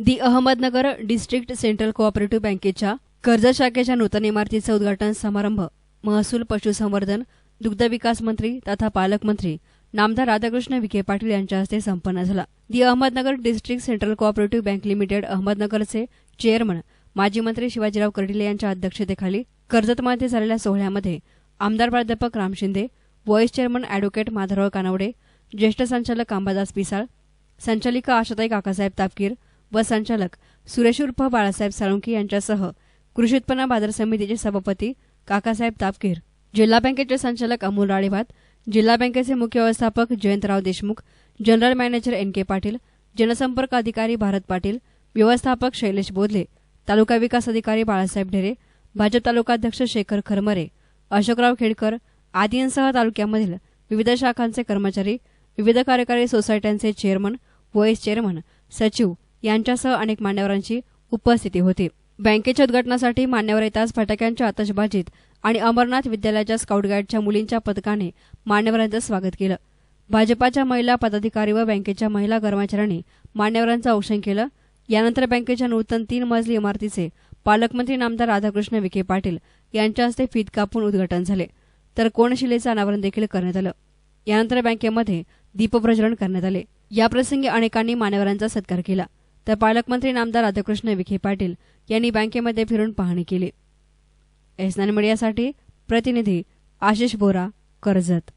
दि Ahmednagar district central cooperative बँकेच्या कर्ज शाखेच्या नूतन इमारतीचं उद्घाटन समारंभ. महसूल पशुसंवर्धन दुग्धविकास मंत्री तथा पालकमंत्री नामदार राधाकृष्ण विखे पाटील यांच्या हस्ते संपन्न झाला. The Ahmednagar district central cooperative bank limited अहमदनगरचे चेअरमन माजी मंत्री शिवाजीराव कर्डिले यांच्या अध्यक्षतेखाली कर्जतमध्ये झालेल्या सोहळ्यामध्ये आमदार प्राध्यापक Ram Shinde vice chairman advocate Madhavrao Kanwade ज्येष्ठ संचालक अंबादास पिसाळ संचालिका आशाताई काकासाहेब तापकीर व संचालक सुरेश उर्फ बाळासाहेब साळुंकी यांच्यासह कृषी उत्पन्न बाजार समितीचे सभापती काकासाहेब तापकीर जिल्हा बँकेचे संचालक अमोल राळेभात जिल्हा बँकेचे मुख्य व्यवस्थापक Jayantrao Deshmukh general manager N K Patil जनसंपर्क अधिकारी भारत पाटील व्यवस्थापक शैलेश बोधले तालुका विकास अधिकारी बाळासाहेब ढेरे भाजप तालुकाध्यक्ष शेखर खरमरे अशोकराव खेडकर आदींसह तालुक्यामधील विविध शाखांचे कर्मचारी विविध कार्यकारी सोसायट्यांचे चेअरमन व्हाईस चेअरमन सचिव यांच्यासह अनेक मान्यवरांची उपस्थिती होती. बँकेच्या उद्घाटनासाठी मान्यवर येताच फटाक्यांच्या आतषबाजीत आणि अमरनाथ विद्यालयाच्या स्काउट गाईडच्या मुलींच्या पथकाने मान्यवरांचं स्वागत केलं. भाजपाच्या महिला पदाधिकारी व बँकेच्या महिला कर्मचाऱ्यांनी मान्यवरांचं औक्षण केलं. यानंतर बँकेच्या नूतन तीन मजली इमारतीचे पालकमंत्री नामदार राधाकृष्ण विखे पाटील यांच्या हस्ते फीत कापून उद्घाटन झाले. तर कोणशिलेचं अनावरण देखील करण्यात आलं. यानंतर बँकेमध्ये दीपप्रज्वलन करण्यात आले. याप्रसंगी अनेकांनी मान्यवरांचा सत्कार केला. तर पालकमंत्री नामदार राधाकृष्ण विखे पाटील यांनी बँकेमध्ये फिरून पाहणी केली. एसनान मीडियासाठी प्रतिनिधी आशिष बोरा कर्जत.